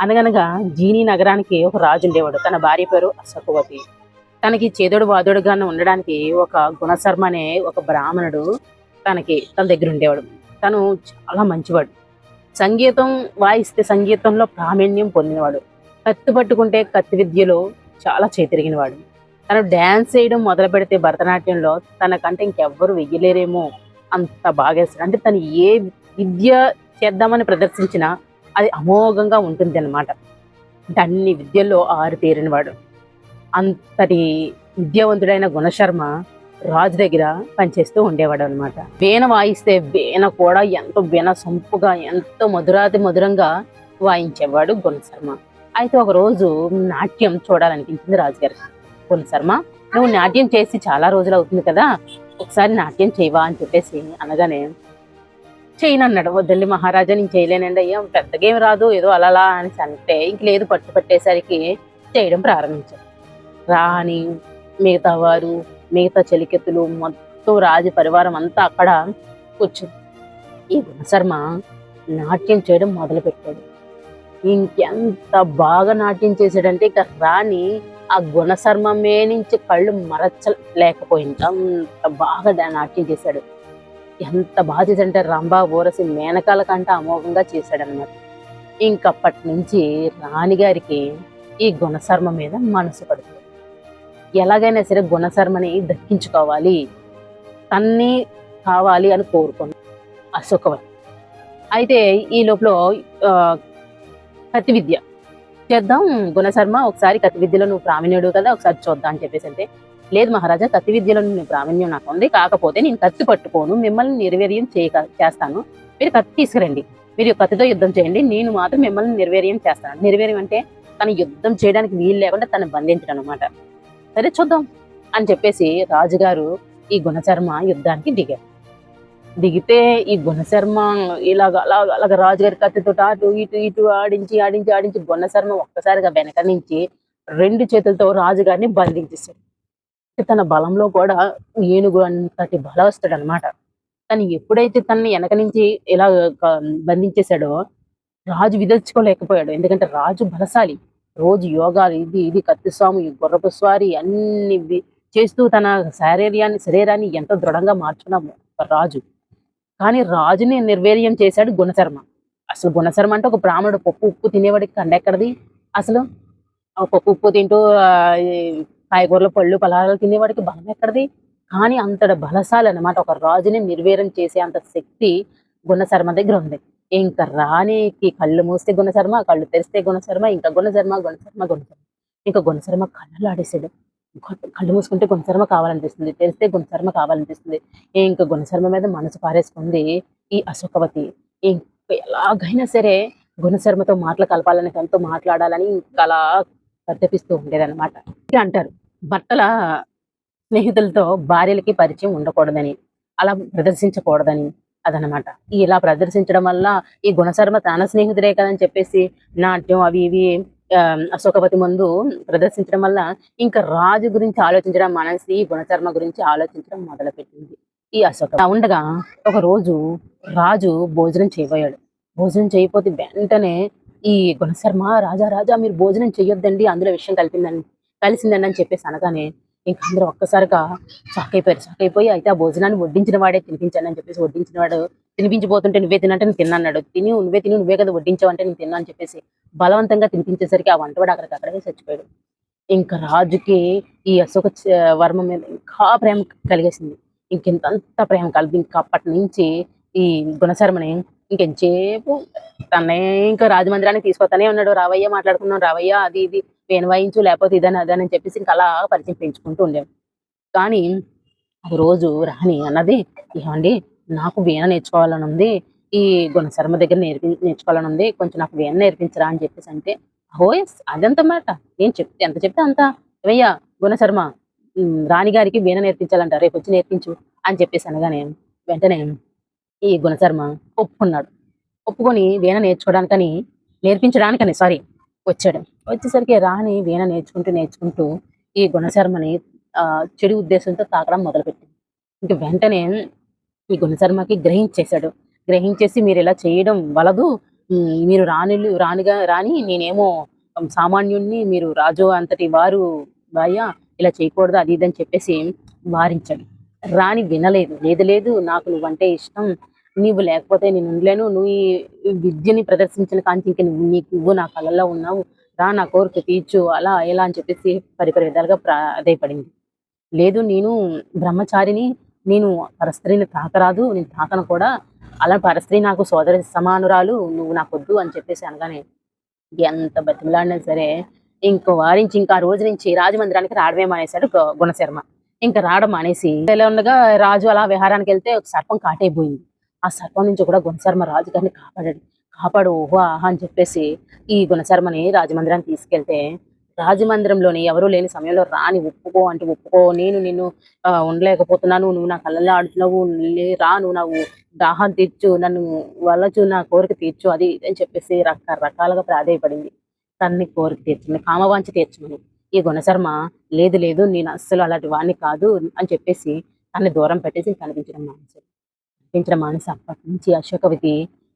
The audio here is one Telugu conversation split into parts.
అనగనగా జీని నగరానికి ఒక రాజు ఉండేవాడు. తన భార్య పేరు అశోకవతి. తనకి చేదోడు వాదోడుగాను ఉండడానికి ఒక గుణశర్మ అనే ఒక బ్రాహ్మణుడు తనకి తన దగ్గర ఉండేవాడు. తను చాలా మంచివాడు. సంగీతం వాయిస్తే సంగీతంలో ప్రావీణ్యం పొందినవాడు. కత్తి పట్టుకుంటే కత్తి విద్యలో చాలా చేతిరిగినవాడు. తను డ్యాన్స్ చేయడం మొదలు పెడితే భరతనాట్యంలో తనకంటే ఇంకెవ్వరు వెయ్యలేరేమో అంత బాగా వేస్తాడు. అంటే తను ఏ విద్య చేద్దామని ప్రదర్శించినా అది అమోఘంగా ఉంటుంది అనమాట అంటే అన్ని విద్యల్లో ఆరితేరినవాడు అంతటి విద్యావంతుడైన గుణశర్మ రాజు దగ్గర పనిచేస్తూ ఉండేవాడు అనమాట వీణ వాయిస్తే వీణ కూడా ఎంతో వీణ సొంపుగా ఎంతో మధురాతి మధురంగా వాయించేవాడు గుణశర్మ. అయితే ఒకరోజు నాట్యం చూడాలనిపించింది రాజుగారు. గుణశర్మ నువ్వు నాట్యం చేసి చాలా రోజులు అవుతుంది కదా ఒకసారి నాట్యం చేయవా? అని చెప్పేసి అనగానే చేయను అన్నాడు వద్దండి మహారాజా నేను చేయలేనండి అయ్యా పెద్దగా ఏం రాదు. ఏదో అలా అని అంటే ఇంక లేదు పట్టు పట్టేసరికి చేయడం ప్రారంభించాడు. రాణి మిగతా వారు మిగతా చెలికెత్తులు మొత్తం రాజ పరివారం అంతా అక్కడ కూర్చుంది. ఈ గుణశర్మ నాట్యం చేయడం మొదలు పెట్టాడు ఇంకెంత బాగా నాట్యం చేశాడంటే ఇక రాణి ఆ గుణశర్మమే నుంచి కళ్ళు మరచలేకపోయింది. అంత బాగా నాట్యం చేశాడు. ఎంత బాగా చేశాడంటే రంభా ఊరసి మేనకాల కంటే అమోఘంగా చేశాడనమాట ఇంకప్పటి నుంచి రాణిగారికి ఈ గుణశర్మ మీద మనసు పడుతుంది. ఎలాగైనా సరే గుణశర్మని దక్కించుకోవాలి తన్ని కావాలి అని కోరుకుంది అశోకవతి అయితే ఈ లోపల ఆ, కత్తి విద్య చేద్దాం గుణశర్మ ఒకసారి కత్తి విద్యలో నువ్వు ప్రావీణ్యుడు కదా ఒకసారి చూద్దాం అని చెప్పేసి అంటే లేదు మహారాజా కత్తి విద్యలో నేను ప్రావీణ్యం నాకు ఉంది. కాకపోతే నేను కత్తి పట్టుకోను మిమ్మల్ని నిర్వీర్యం చేయక చేస్తాను. మీరు కత్తి తీసుకురండి. మీరు కత్తితో యుద్ధం చేయండి. నేను మాత్రం మిమ్మల్ని నిర్వీర్యం చేస్తాను. నిర్వీర్యం అంటే తను యుద్ధం చేయడానికి వీలు లేకుండా తను బంధించడం అనమాట సరే చూద్దాం అని చెప్పేసి రాజుగారు ఈ గుణశర్మ యుద్ధానికి దిగారు. దిగితే ఈ గుణశర్మ ఇలాగ అలాగ అలాగ రాజుగారి కత్తితో అటు ఇటు ఇటు ఆడించి ఆడించి ఆడించి గుణశర్మ ఒక్కసారిగా వెనక నుంచి రెండు చేతులతో రాజుగారిని బంధించేశాడు. తన బలంలో కూడా ఏనుగు అంతటి బలవస్తాడు అనమాట తను ఎప్పుడైతే తనని వెనక నుంచి ఇలా బంధించేశాడో రాజు విదర్చుకోలేకపోయాడు ఎందుకంటే రాజు బలశాలి. రోజు యోగాలు ఇది ఇది కత్తి స్వామి గుర్రపు స్వారి అన్ని చేస్తూ తన శారీరాన్ని శరీరాన్ని ఎంత దృఢంగా మార్చున్నాము రాజు. కానీ రాజుని నిర్వీర్యం చేశాడు గుణశర్మ. అసలు గుణశర్మ అంటే ఒక బ్రాహ్మణుడు పప్పు ఉప్పు తినేవాడికి కండెక్కడది? అసలు పప్పు ఉప్పు తింటూ కాయగూరలు పళ్ళు పలహారాలు తినేవాడికి బలం ఎక్కడది? కానీ అంతటి బలశాలి అనమాట ఒక రాజుని నిర్వీర్యం చేసే అంత శక్తి గుణశర్మ దగ్గర ఉంది. ఇంకా రాణికి కళ్ళు మూస్తే గుణశర్మ కళ్ళు తెరిస్తే గుణశర్మ ఇంకా గుణశర్మ గుణశర్మ గుణశర్మ. ఇంకా గుణశర్మ కళ్ళు ఆడేసాడు కళ్ళు మూసుకుంటే గుణశర్మ కావాలనిపిస్తుంది. తెరిస్తే గుణశర్మ కావాలనిపిస్తుంది. ఇంకా గుణశర్మ మీద మనసు పారేసుకుంది ఈ అశోకవతి. ఇంకా ఎలాగైనా సరే గుణశర్మతో మాటలు కలపాలని తనతో మాట్లాడాలని ఇంకా అలా పరితపిస్తూ ఉండేదన్నమాట. అనమాట అంటారు భర్తల స్నేహితులతో భార్యలకి పరిచయం ఉండకూడదని అలా ప్రదర్శించకూడదని అదనమాట. ఇలా ప్రదర్శించడం వల్ల ఈ గుణశర్మ తన స్నేహితుడే కదని చెప్పేసి నాట్యం అవి ఇవి ఆ, ముందు ప్రదర్శించడం వల్ల ఇంకా రాజు గురించి ఆలోచించడం మనసి గుణశర్మ గురించి ఆలోచించడం మొదలుపెట్టింది ఈ అశోక. ఉండగా ఒక రోజు రాజు భోజనం చేయబోయాడు. భోజనం చేయకపోతే వెంటనే ఈ గుణశర్మ రాజా రాజా మీరు భోజనం చేయొద్దండి అందులో విషయం కలిపిందండి కలిసిందండి అని చెప్పేసి అనగానే ఇంకా అందరూ ఒక్కసారిగా షాక్ అయిపోయారు. షాక్ అయిపోయి అయితే ఆ భోజనాన్ని వడ్డించిన వాడే తినిపించాను అని చెప్పేసి వడ్డించిన వాడు తినిపించిపోతుంటే నువ్వే తినంటే నేను తిన్నాడు తిని నువ్వే తిని నువ్వే కదా వడ్డించావంటే నేను తిన్నా అని చెప్పేసి బలవంతంగా తినిపించేసరికి ఆ వంటవాడు అక్కడికి అక్కడే చచ్చిపోయాడు. ఇంకా రాజుకి ఈ అశోక వర్మ మీద ఇంకా ప్రేమ కలిగేసింది. ఇంకెంత ప్రేమ కలిపి ఇంకా అప్పటి నుంచి ఈ గుణశర్మని ఇంకెంతసేపు తనే ఇంకా రాజమందిరానికి తీసుకొస్తానే ఉన్నాడు. రావయ్య మాట్లాడుకున్నాం. రావయ్య అది ఇది వేణు వాయించు లేకపోతే ఇదని అదని అని చెప్పేసి ఇంకా అలా పరిచయం పెంచుకుంటూ ఉండేవి కానీ ఒక రోజు రాణి అన్నది ఏమండి నాకు వీణ నేర్చుకోవాలని ఉంది. ఈ గుణశర్మ దగ్గర నేర్పి నేర్చుకోవాలని ఉంది. కొంచెం నాకు వీణ నేర్పించరా? అని చెప్పేసి అంటే ఓఎస్ అదంత మాట. నేను చెప్తే ఎంత చెప్తే అంత. ఏమయ్యా గుణశర్మ ఉమ్, రాణి గారికి వీణ నేర్పించాలంట. రేపు వచ్చి నేర్పించు. అని చెప్పేసి అనగానే వెంటనే ఈ గుణశర్మ ఒప్పుకున్నాడు. ఒప్పుకొని వీణ నేర్చుకోవడానికని నేర్పించడానికని సారీ వచ్చాడు. వచ్చేసరికి రాణి వీణ నేర్చుకుంటూ నేర్చుకుంటూ ఈ గుణశర్మని చెడు ఉద్దేశంతో తాకడం మొదలుపెట్టింది. ఇంక వెంటనే ఈ గుణశర్మకి గ్రహించేశాడు. గ్రహించేసి మీరు ఇలా చేయడం వలదు. మీరు రాణులు రాణిగా రాని నేనేమో సామాన్యుణ్ణి మీరు రాజు అంతటి వారు భార్య ఇలా చేయకూడదు అది ఇది అని చెప్పేసి వారించాడు. రాణి వినలేదు. లేదు లేదు నాకు నువ్వంటే ఇష్టం. నీవు లేకపోతే నేను ఉండలేను. నువ్వు ఈ విద్యని ప్రదర్శించిన కాంతి ఇంక నువ్వు నీకు నువ్వు నా కళ్ళల్లో ఉన్నావు. రా నా కోరిక తీర్చు. అలా ఎలా అని చెప్పేసి పరిపరి విధాలుగా ప్రాధేయపడింది లేదు నేను బ్రహ్మచారిని నేను పరస్త్రీని తాకరాదు. నేను తాకను కూడా. అలా పరస్త్రీ నాకు సోదరి సమానురాలు నువ్వు నాకు వద్దు అని చెప్పేసి అనగానే ఎంత బతిమలాడినా సరే ఇంకో వారించి ఇంకా ఆ రోజు నుంచి రాజమందిరానికి రావడమే మానేశాడు గుణశర్మ. ఇంకా రావడం మానేసి ఇలా ఉండగా రాజు అలా విహారానికి వెళ్తే ఒక సర్పం కాటైపోయింది. ఆ సర్పం నుంచి కూడా గుణశర్మ రాజుగారిని కాపాడాడు. కాపాడు ఓహో ఆహా అని చెప్పేసి ఈ గుణశర్మని రాజమందిరానికి తీసుకెళ్తే రాజమందిరంలోని ఎవరూ లేని సమయంలో రాని ఒప్పుకో అంటే ఒప్పుకో నేను నిన్ను ఉండలేకపోతున్నాను నువ్వు నా కళ్ళల్లో ఆడుతున్నావు రా నువ్వు నాకు దాహం తీర్చు నన్ను వలచు నా కోరిక తీర్చు అది అని చెప్పేసి రకరకాలుగా ప్రాధాయపడింది. తన్ని కోరిక తీర్చమని కామవాంచి తీర్చమని ఈ గుణశర్మ లేదు లేదు నేను అస్సలు అలాంటి వాడిని కాదు అని చెప్పేసి తన్ని దూరం పెట్టేసి కనిపించడం మానేశాడు కనిపించడం మానేసి అప్పటి నుంచి అశోకవతి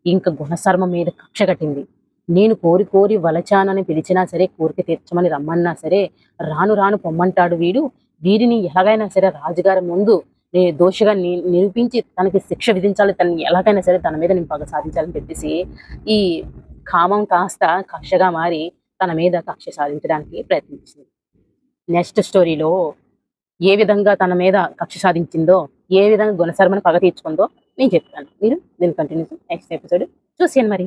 ఇంకా గుణశర్మ మీద కక్ష కట్టింది. నేను కోరి కోరి వలచానని పిలిచినా సరే కోరిక తీర్చమని రమ్మన్నా సరే రాను రాను పొమ్మంటాడు వీడు. వీరిని ఎలాగైనా సరే రాజుగారి ముందు నే- దోషిగా నిరూపించి తనకి శిక్ష విధించాలి తనని ఎలాగైనా సరే తన మీద నేను పగ సాధించాలని చెప్పేసి ఈ కామం కాస్త కక్షగా మారి తన మీద కక్ష సాధించడానికి ప్రయత్నించింది. నెక్స్ట్ స్టోరీలో ఏ విధంగా తన మీద కక్ష సాధించిందో ఏ విధంగా గుణశర్మను పగ తీర్చుకుందో నేను చెప్తాను. మీరు దీన్ని కంటిన్యూ నెక్స్ట్ ఎపిసోడ్ చూసేయండి మరి.